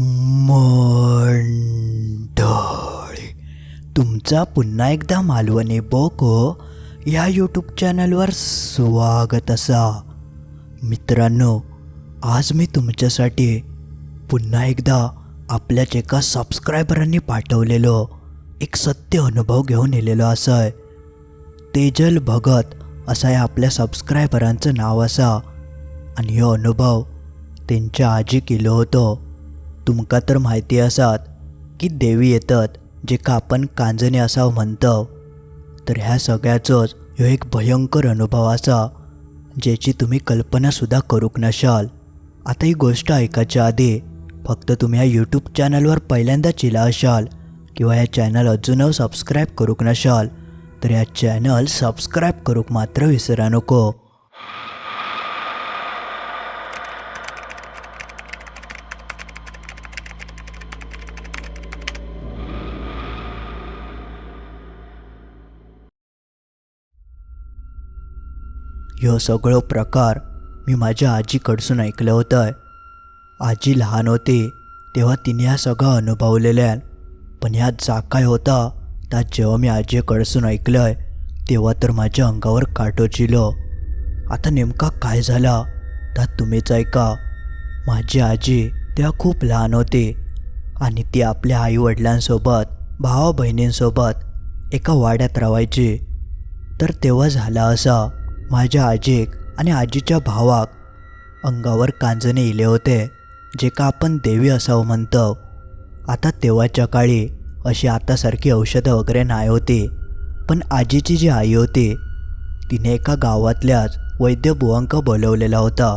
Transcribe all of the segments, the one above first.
मंडळी. तुमचा पुन्हा एकदा मालवणी बोको या यूट्यूब चॅनलवर स्वागत असा. मित्रांनो आज मी तुमच्यासाठी पुन्हा एकदा आपल्याच एका सबस्क्रायबरांनी पाठवलेलो एक सत्य अनुभव घेऊन येलेलो असं आहे. तेजल भगत असं या आपल्या सबस्क्रायबरांचं नाव असा. आणि हो अनुभव त्यांच्या आजी केलो होतो. तुमका तर माहिती आसात की देवी येतात जे का आपण कांजणे असावं म्हणतव. तर ह्या सगळ्याचोच ह्यो एक भयंकर अनुभव असा ज्याची तुम्ही कल्पनासुद्धा करूक नशाल. आता ही गोष्ट ऐकायच्या आधी फक्त तुम्ही या यूट्यूब चॅनलवर पहिल्यांदा चिला असाल किंवा या चॅनल अजूनही सबस्क्राईब करूक नशाल तर या चॅनल सबस्क्राईब करूक मात्र विसरा नको. ह्यो सगळो प्रकार मी माझ्या आजीकडसून ऐकलं होतं आजी लहान होती तेव्हा तिने हा सगळं अनुभवलेल्यान पण ह्यात जा काय होता त्यात जेव्हा मी आजीकडसून ऐकलंय तेव्हा तर माझ्या अंगावर काटो चिलो. आता नेमका काय झाला त्यात तुम्हीच ऐका. माझी आजी तेव्हा खूप लहान होती आणि ती आपल्या आईवडिलांसोबत भावा बहिणींसोबत एका वाड्यात राहायची. तर तेव्हा झाला असा माझ्या आजीक आणि आजीच्या भावाक अंगावर कांजणे इले होते जे का आपण देवी असावं म्हणतो. आता तेव्हाच्या काळी अशी आतासारखी औषधं वगैरे नाही होती पण आजीची जी आई होती तिने एका गावातल्याच वैद्यबुवांक बोलवलेला होता.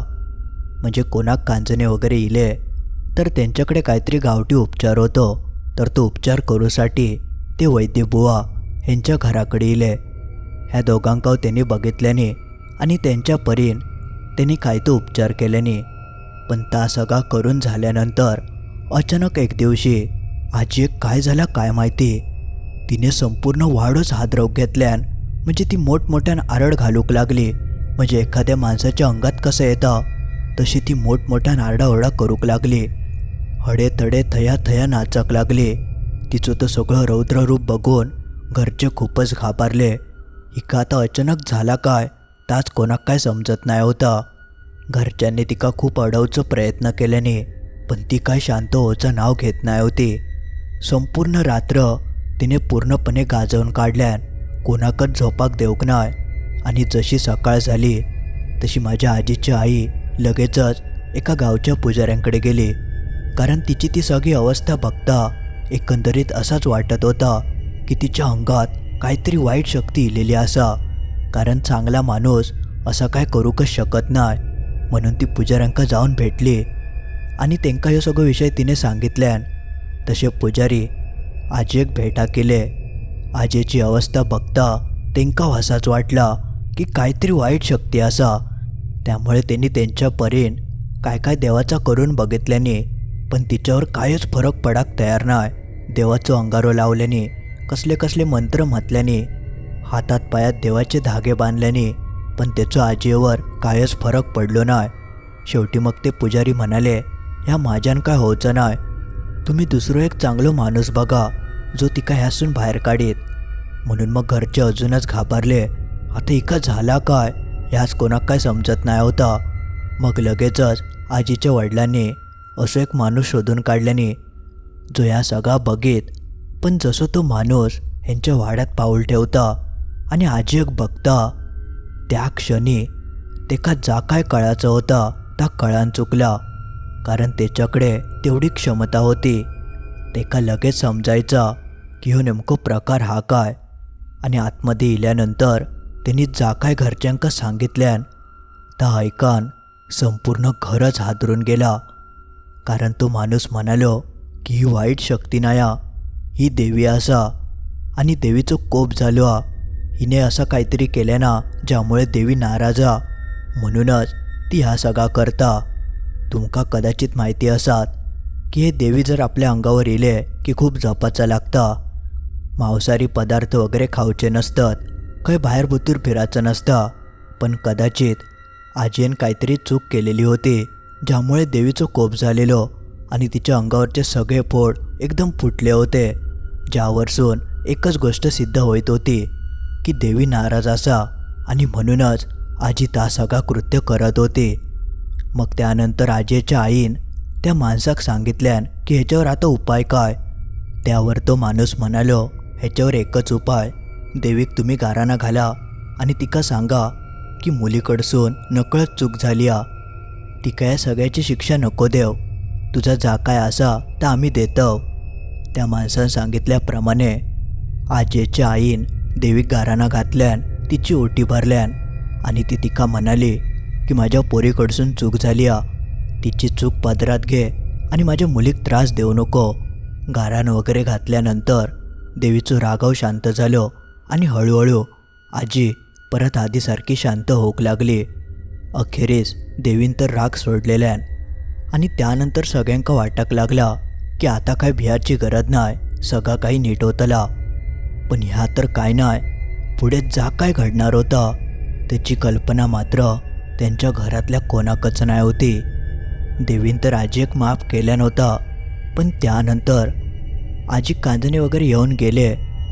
म्हणजे कोणाक कांजणे वगैरे इले तर त्यांच्याकडे काहीतरी गावठी उपचार होतो तर तो उपचार करूसाठी ते वैद्यबुवा ह्यांच्या घराकडे इले. ह्या दोघांकाव त्यांनी बघितल्याने आणि त्यांच्या परीन त्यांनी काय तो उपचार केल्याने. पण ता सगळा करून झाल्यानंतर अचानक एक दिवशी आजी काय झालं काय माहिती? तिने संपूर्ण वाढच हादरव घेतल्यान म्हणजे ती मोठमोठ्यान आरड घालूक लागली. म्हणजे एखाद्या माणसाच्या अंगात कसं येतं? तशी ती मोठमोठ्यान आरडाओरडा करूक लागली. हडे तडे थया थया नाचक लागली. तिचं तो सगळं रौद्र रूप बघून घरचे खूपच घाबरले. हिका आता अचानक झाला काय? ताच कोणाक काय समजत नाही होता. घरच्यांनी तिका खूप अडवचं प्रयत्न केल्याने पण ती काय शांत होचं नाव घेत नाही होती. संपूर्ण रात्र तिने पूर्णपणे गाजवून काढल्यान कोणाकच झोपाक देऊक नाय आणि जशी सकाळ झाली तशी माझ्या आजीची आई लगेचच एका गावच्या पुजाऱ्यांकडे गेली. कारण तिची ती सगळी अवस्था बघता एकंदरीत असाच वाटत होता की तिच्या अंगात काहीतरी वाईट शक्ती इलेली असा. कारण चांगला माणूस असं काय करूकच शकत नाही. म्हणून ती पुजाऱ्यांका जाऊन भेटली. आणि त्यांका ह्यो सगळो विषय तिने सांगितल्यान तसे पुजारी आजेक भेटा केले. आजेची अवस्था बघता तेंका असाच वाटला की काहीतरी वाईट शक्ती असा. त्यामुळे त्यांनी त्यांच्या परीन काय काय देवाचा करून बघितल्याने पण तिच्यावर कायच फरक पडाक तयार नाही. देवाचं अंगारो लावल्याने कसले कसले मंत्र म्हटल्याने हातात पायात देवाचे धागे बांधल्याने पण त्याचं आजीवर कायच फरक पडलो नाही शेवटी मग ते पुजारी म्हणाले ह्या माझ्यान काय होचं नाही तुम्ही दुसरं एक चांगलं माणूस बघा जो तिका ह्यासून बाहेर काढीत. म्हणून मग घरचे अजूनच घाबरले आता इका झाला काय? ह्याच कोणाक काय समजत नाही होता. मग लगेचच आजीच्या वडिलांनी असं एक माणूस शोधून काढल्याने जो ह्या सगळा बघीत पण जसं तो माणूस ह्यांच्या वाड्यात पाऊल ठेवता आणि आजी बघता त्या क्षणी तेका जा काय कळाचं होता त्या कळान चुकला. कारण त्याच्याकडे तेवढी क्षमता होती. तेका लगेच समजायचा की हो नेमको प्रकार हा काय. आणि आतमध्ये इल्यानंतर त्यांनी जा काय घरच्यांका सांगितल्यान ता ऐकान संपूर्ण घरच हादरून गेला. कारण तो माणूस म्हणालो की ही वाईट शक्ती नाया. ही देवी आसा आणि देवीचो कोप झालो. हा. हिने असं काहीतरी केलं ना ज्यामुळे देवी नाराजा म्हणूनच ती हा सगळा करता. तुमका कदाचित माहिती असात की हे देवी जर आपल्या अंगावर येले की खूप जपाचा लागता. मांसाहारी पदार्थ वगैरे खाऊचे नसतात. काही बाहेर बुतूर फिरायचं नसतं. पण कदाचित आजीन काहीतरी चूक केलेली होती ज्यामुळे देवीचं कोप झालेलो आणि तिच्या अंगावरचे सगळे फोड एकदम फुटले होते. ज्यावरसून एकच गोष्ट सिद्ध होत होती की देवी नाराज असा आणि म्हणूनच आजी ता सगळा कृत्य करत होती. मग त्यानंतर आजीच्या आईन त्या माणसाक सांगितल्यान की ह्याच्यावर आता उपाय काय? त्यावर तो माणूस म्हणालो ह्याच्यावर एकच उपाय. देवीक तुम्ही गाराणा घाला आणि तिका सांगा की मुलीकडसून नकळत चूक झाली आ. तिका या सगळ्याची शिक्षा नको देव. तुझा जा काय असा तर आम्ही देतव. त्या माणसानं सांगितल्याप्रमाणे आजेच्या आईन देवीक गाराणा घातल्यान तिची ओटी भरल्यान आणि ती तिका म्हणाली की माझ्या पोरीकडसून चूक झाली आ. तिची चूक पदरात घे आणि माझ्या मुलीक त्रास देऊ नको. गाराण वगैरे घातल्यानंतर देवीचं रागाव शांत झालो आणि हळूहळू आजी परत आधीसारखी शांत होऊक लागली. अखेरीस देवीन तर राग सोडलेल्यान आणि त्यानंतर सगळ्यांका वाटक लागला. की आता काय भियाची गरज नाही सगळं काही नीट होतला. पण ह्या तर काय नाही पुढे जा काय घडणार होतं. त्याची कल्पना मात्र त्यांच्या घरातल्या कोणाकच नाही होती. देवीन तर आजी एक माफ केल्या नव्हता पण त्यानंतर आजी कांदणे वगैरे येऊन गेले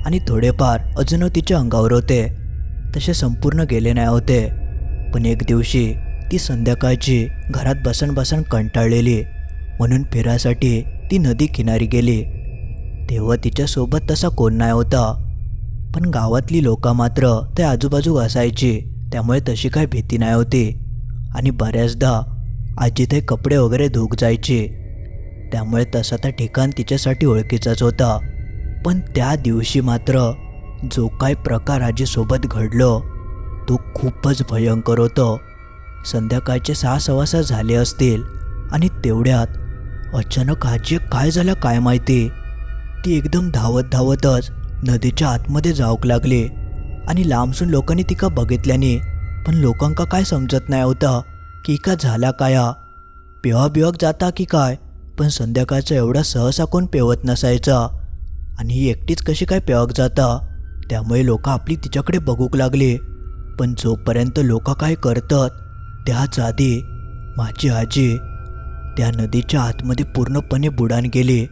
आणि थोडेफार अजून तिच्या अंगावर होते. तसे संपूर्ण गेले नाही होते. पण एक दिवशी ती संध्याकाळची घरात बसन बसन कंटाळलेली म्हणून फिरायसाठी ती नदी किनारी गेली. तेव्हा तिच्यासोबत तसा कोण नाही होता. पण गावातली लोकं मात्र ते आजूबाजू असायची त्यामुळे तशी काही भीती नाही होती. आणि बऱ्याचदा आजी ते कपडे वगैरे धूक जायची. त्यामुळे तसा त्या ठिकाण तिच्यासाठी ओळखीचाच होता. पण त्या दिवशी मात्र जो काय प्रकार आजीसोबत घडलो तो खूपच भयंकर होतो. संध्याकाळचे सहा सवासा झाले असतील आणि तेवढ्यात अचानक आजी काय झालं काय माहिती? ती एकदम धावत धावतच नदीच्या आतमध्ये जाऊक लागली. आणि लांबसून लोकांनी तिका बघितल्याने पण लोकांका काय समजत नाही होतं की का झाला काया पेवा बिवाक जाता की काय पण संध्याकाळचा एवढा सहसा कोण पेवत नसायचा. आणि ही एकटीच कशी काय पेवक जाता? त्यामुळे लोक आपली तिच्याकडे बघूक लागले. पण जोपर्यंत लोक काय करतात त्याच आधी माझी आजी त्या नदीच्या आतमध्ये पूर्णपणे बुडान गेली.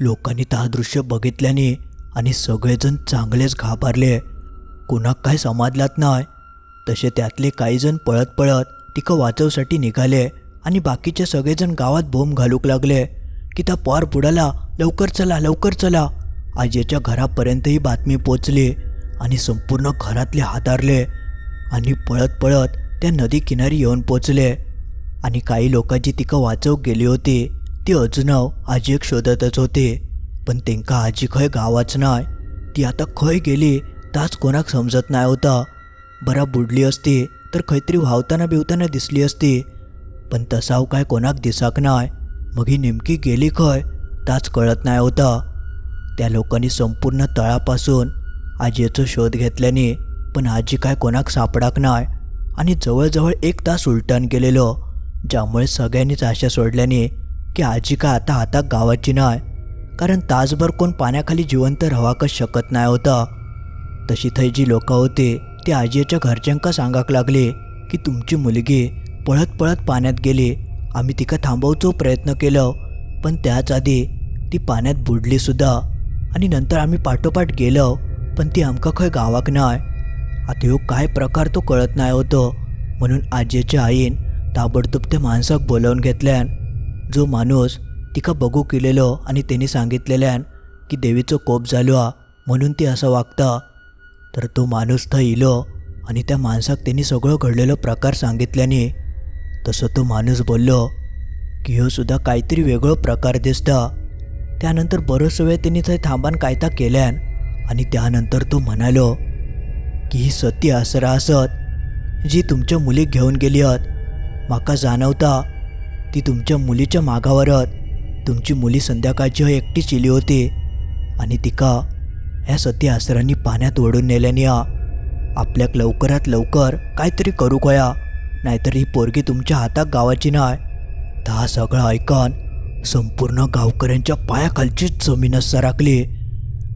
लोकांनी ता दृश्य बघितल्याने आणि सगळेजण चांगलेच घाबरले. कुणाक काय समाजलात नाही. तसे त्यातले काही जण पळत पळत तिकं वाचवसाठी निघाले आणि बाकीचे सगळेजण गावात बोंब घालूक लागले की त्या पार बुडाला लवकर चला लवकर चला. आजीच्या घरापर्यंत ही बातमी पोचली आणि संपूर्ण घरातले हातारले आणि पळत पळत त्या नदी किनारी येऊन पोचले. आणि काही लोकांची तिका वाचवूक गेली होती. ती अजूनव आजीक शोधतच होते. पण तेंका आजी खंय गावाच नाय. ती आता खंय गेली ताच कोणाक समजत नाही होता. बरा बुडली असती तर खंयतरी व्हावताना बिवताना दिसली असती. पण तसाव काय कोणाक दिसाक नाय. मग ही नेमकी गेली खंय ताच कळत नाही होता. त्या लोकांनी संपूर्ण तळापासून आजीचा शोध घेतल्याने पण आजी काय कोणाक सापडाक नाय. आणि जवळजवळ एक तास उलटण गेलेलो ज्यामुळे सगळ्यांनीच आशा सोडल्याने की आजी काय आता हातात गावाची नाही कारण तासभर कोण पाण्याखाली जिवंत राहाकच शकत नाही होता. तशी थंय जी लोकं होते ती आजीच्या घरच्यांका सांगाक लागले की तुमची मुलगी पळत पळत पाण्यात गेली. आम्ही तिका थांबवचो प्रयत्न केलं. पण त्याच आधी ती पाण्यात बुडली सुद्धा. आणि नंतर आम्ही पाठोपाठ गेलो पण ती आमका खंय गावाक नाही आता ह्यो काय प्रकार तो कळत नाही होतो म्हणून आजीच्या आईन ताबडतोब त्या माणसाक बोलावून घेतल्यान जो माणूस तिका बघू केलेलो आणि त्यांनी सांगितलेल्यान की देवीचो कोप झालो हा म्हणून ती असं वागता. तर तो माणूस थंय इलो आणि त्या माणसाक त्यांनी सगळं घडलेलो प्रकार सांगितल्याने तसं तो माणूस बोललो की ह्यो सुद्धा काहीतरी वेगळो प्रकार दिसता. त्यानंतर बरोच वेळ त्यांनी थंय थांबान कायता केल्यान आणि त्यानंतर तो म्हणालो की ही सती आसरा असत जी तुमच्या मुलीक घेऊन गेली हत म्हाका जाणवता ती तुमच्या मुलीच्या मागावरत तुमची मुली संध्याकाळची हय एकटीच येली होती आणि तिका ह्या सती आसरांनी पाण्यात ओढून नेल्याने आपल्याक लवकरात लवकर काहीतरी करू कया नाहीतर ही पोरगी तुमच्या हातात गावाची नाय. ता सगळं ऐकून संपूर्ण गावकऱ्यांच्या पायाखालचीच जमीनच सराकली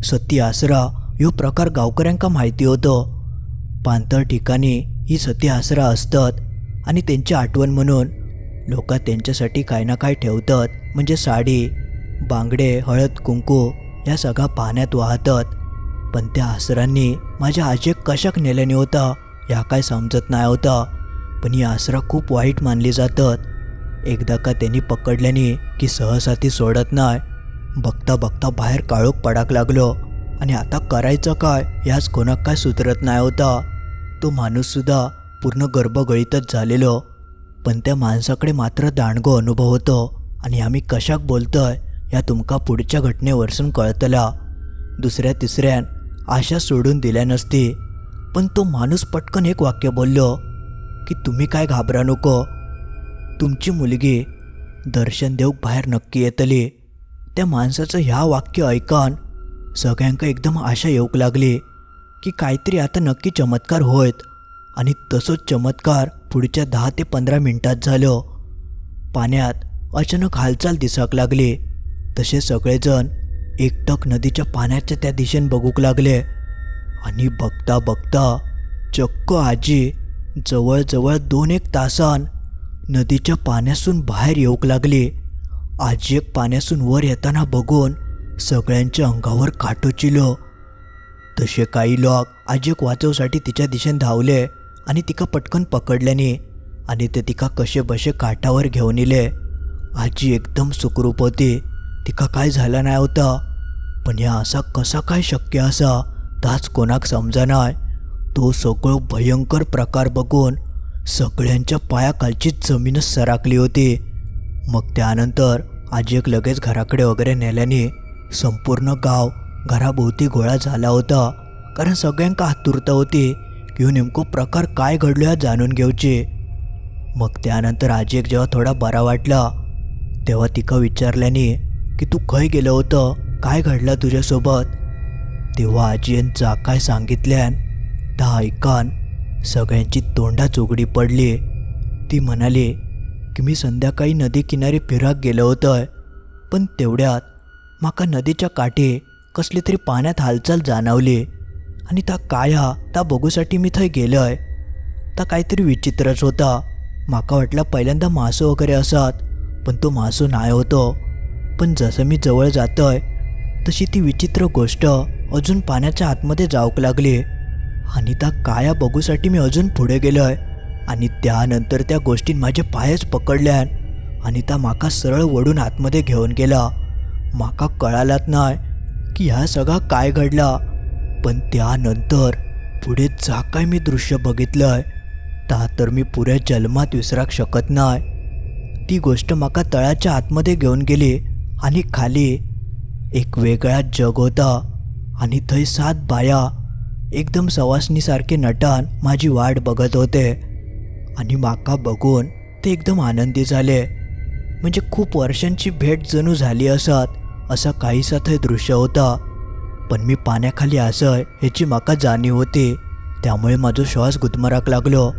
सती आसरा ह्यो प्रकार गावकऱ्यांका माहिती होतो. पांतळ ठिकाणी ही सती आसरा असतात. आणि त्यांची आठवण म्हणून लोक त्यांच्यासाठी काही ना काही ठेवतात. म्हणजे साडी बांगडे हळद कुंकू या सगळ्या पाण्यात वाहतात. पण त्या आसरांनी माझ्या आजेक कशाक नेल्याने होता ह्या काय समजत नाही होता. पण ही आसरा खूप वाईट मानली जातात. एकदा का त्यांनी पकडल्याने की सहसा ती सोडत नाही. बघता बघता बाहेर काळोख पडाक लागलो. आणि आता करायचं काय याच कोणाक काय सुधरत नाही होता. तो माणूससुद्धा पूर्ण गर्भगळीतच झालेलो. पण त्या माणसाकडे मात्र दांडगो अनुभव होतो आणि आम्ही कशाक बोलतोय या तुमका पुढच्या घटनेवरसून कळतला. दुसऱ्या तिसऱ्यान आशा सोडून दिल्या नसती. पण तो माणूस पटकन एक वाक्य बोललो की तुम्ही काय घाबरा नको. तुमची मुलगी दर्शन देऊक बाहेर नक्की येतली. त्या माणसाचं ह्या वाक्य ऐकून सगळ्यांका एकदम आशा येऊक लागली की काहीतरी आता नक्की चमत्कार होयत. आणि तसोच चमत्कार पुढच्या दहा ते पंधरा मिनिटात झालं. पाण्यात अचानक हालचाल दिसाक लागली. तसे सगळेजण एकटक नदीच्या पाण्याच्या त्या दिशेने बघूक लागले. आणि बघता बघता चक्क आजी जवळजवळ दोन एक तासान नदीच्या पाण्यासून बाहेर येऊक लागली. आजी एक पाण्यासून वर येताना बघून सगळ्यांच्या अंगावर काटोचिलो तसे काही लोक आजीक वाचवसाठी तिच्या दिशेने धावले. आणि तिका पटकन पकडल्याने आणि ते तिका कसे बसे काठावर घेऊन इले. आजी एकदम सुखरूप होती. तिका काय झालं नाही होता. पण ह्या असा कसा काय शक्य असा ताच कोणाक समजना तो सगळं भयंकर प्रकार बघून सगळ्यांच्या पायाखालचीच जमीनच सराकली होती. मग त्यानंतर आजी एक लगेच घराकडे वगैरे नेल्याने संपूर्ण गाव घराभोवती गोळा झाला होता. कारण सगळ्यांका आतुरता होती. की नेमकं नेमको प्रकार काय घडलो या जाणून घेऊचे. मग त्यानंतर आजी एक जेव्हा थोडा बरा वाटला तेव्हा तिका विचारल्याने की तू खय गेलं होतं? काय घडलं तुझ्यासोबत? तेव्हा आजीन जा काय सांगितल्यान त्या ऐकान सगळ्यांची तोंडाच उघडी पडली. ती म्हणाली की मी संध्याकाळी नदी किनारी फिराक गेलो होतं पण तेवढ्यात माका नदीच्या काठी कसली तरी पाण्यात हालचाल जाणवली. आणि त्या काय हा त्या बघूसाठी मी थंय गेलोय. ता काहीतरी विचित्रच होता. माका वाटला पहिल्यांदा मासो वगैरे असत पण तो मासो नाही होतो. पण जसं मी जवळ जातोय तशी ती विचित्र गोष्ट अजून पाण्याच्या आतमध्ये जाऊक लागली. आणि त्या काया बघूसाठी मी अजून पुढे गेलोय. आणि त्यानंतर त्या गोष्टीन माझे पायच पकडल्यान आणि त्या माका सरळ वडून आतमध्ये घेऊन गेला. माका कळालात नाही की ह्या सगळा काय घडला. पण त्यानंतर पुढे जा काय मी दृश्य बघितलंय? ता तर मी पुऱ्या जन्मात विसराक शकत नाही ती गोष्ट माका तळाच्या आतमध्ये घेऊन गेली आणि खाली एक वेगळा जग होता आणि थंय सात बाया एकदम सवासणीसारखे नटान माझी वाट बघत होते आणि माका बघून ते एकदम आनंदी झाले. म्हणजे खूप वर्षांची भेट जणू झाली असत असा काहीसा थंय दृश्य होता. पण मी पाण्याखाली असं ह्याची माका जाणीव होती. त्यामुळे माझो श्वास गुदमराक लागलो.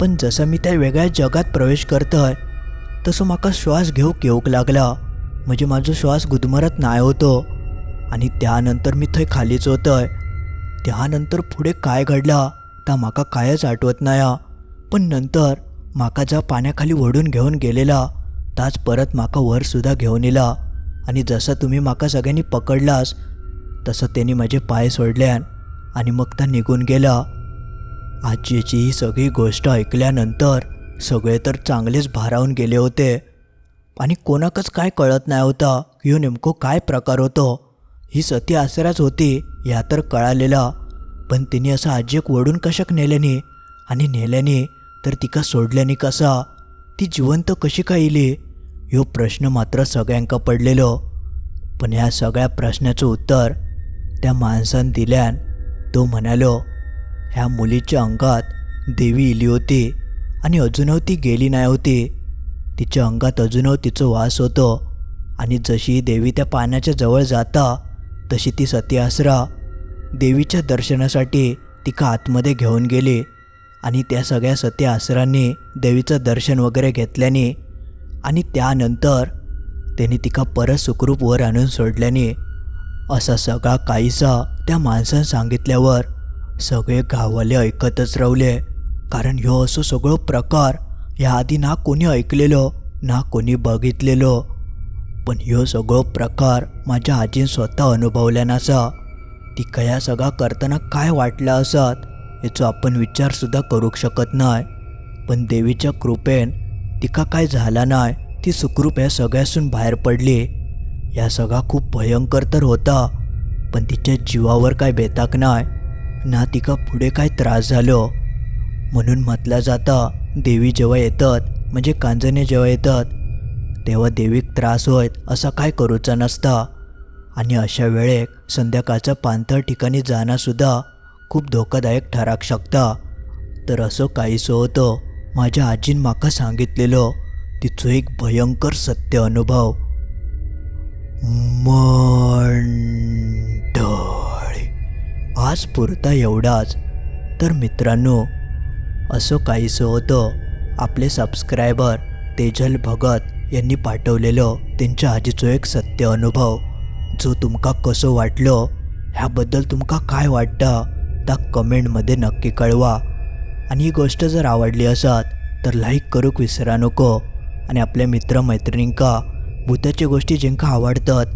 पण जसं मी त्या वेगळ्या जगात प्रवेश करतोय तसं माका श्वास घेऊक येऊक लागला. म्हणजे माझा श्वास गुदमरत नाही होतो. आणि त्यानंतर मी थंय खालीच होतंय. त्यानंतर पुढे काय घडला त्या माका कायच आठवत नाही पण नंतर माका ज्या पाण्याखाली ओढून घेऊन गेलेला ताच परत माका वरसुद्धा घेऊन येला आणि जसं तुम्ही माका सगळ्यांनी पकडलास तसं त्याने माझे पाय सोडल्यान आणि मग त्या निघून गेला. आजीची ही सगळी गोष्ट ऐकल्यानंतर सगळे तर चांगलेच भारावून गेले होते. आणि कोणाकच काय कळत नाही होता की ह्यो नेमकं काय प्रकार होतो. ही सती आसराच होती या तर कळालेला. पण तिने असं आजीक ओढून कशाक नेल्याने? आणि नेल्याने तर तिका सोडल्याने कसा? ती जिवंत कशी काय इली? ह्यो प्रश्न मात्र सगळ्यांका पडलेलो. पण ह्या सगळ्या प्रश्नाचं उत्तर त्या माणसान दिल्यान तो म्हणालो ह्या मुलीच्या अंगात देवी इली होती आणि अजूनही ती गेली नाही होती. तिच्या अंगात अजूनही तिचं वास होतो आणि जशी देवी त्या पाण्याच्या जवळ जाता तशी ती सती आसरा देवीच्या दर्शनासाठी तिका आतमध्ये घेऊन गेली आणि त्या सगळ्या सती आसरांनी देवीचं दर्शन वगैरे घेतल्याने आणि त्यानंतर त्यांनी तिका परत सुखरूप वर आणून सोडल्याने असा सगळा काहीसा त्या माणसानं सांगितल्यावर सगळे गाववाले ऐकतच रावले. कारण ह्यो असो सगळो प्रकार ह्या आधी ना कोणी ऐकलेलो ना कोणी बघितलेलो. पण ह्यो सगळो प्रकार माझ्या आजीन स्वतः अनुभवल्या नसा. तिका ह्या सगळा करताना काय वाटलं असत याचो आपण विचार सुद्धा करूक शकत नाही पण देवीच्या कृपेन तिका काय झाला नाही ती सुखरूप या सगळ्यासून बाहेर पडली. या सगळा खूप भयंकर तर होता पण तिच्या जीवावर काय बेताक नाय ना तिका पुढे काय त्रास झालो. म्हणून म्हटलं जाता देवी जेव्हा येतात म्हणजे कांजणे जेव्हा येतात तेव्हा देवीक त्रास होत असा काय करूचा नसता. आणि अशा वेळेक संध्याकाळचं पाणथळ ठिकाणी जाणंसुद्धा खूप धोकादायक ठराक शकता. तर असं काहीसं होतं माझ्या आजीन माका सांगितलेलं तिचो एक भयंकर सत्य अनुभव. मंडळी. आज पुरता एवढाच. तर मित्रांनो असं काहीसं होतं आपले सबस्क्रायबर तेजल भगत यांनी पाठवलेलं त्यांच्या आजीचो एक सत्य अनुभव. जो तुमका कसं वाटलं ह्याबद्दल तुमका काय वाटतं त्या कमेंटमध्ये नक्की कळवा. आणि ही गोष्ट जर आवडली असत तर लाईक करूक विसरा नको. आणि आपल्या मित्रमैत्रिणींका भूताच्या गोष्टी जेंका आवडतात.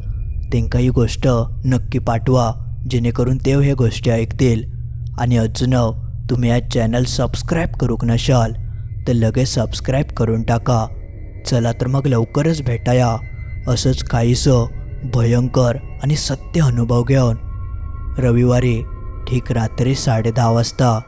तेंका ही गोष्ट नक्की पाठवा जेणेकरून तेव हे गोष्टी ऐकतील. आणि अजून तुम्ही या चॅनल सबस्क्राईब करूक नशाल तर लगेच सबस्क्राईब करून टाका. चला तर मग लवकरच भेटाया. असंच काहीसं भयंकर आणि सत्य अनुभव घेऊन. रविवारी ठीक रात्री साडेदहा वाजता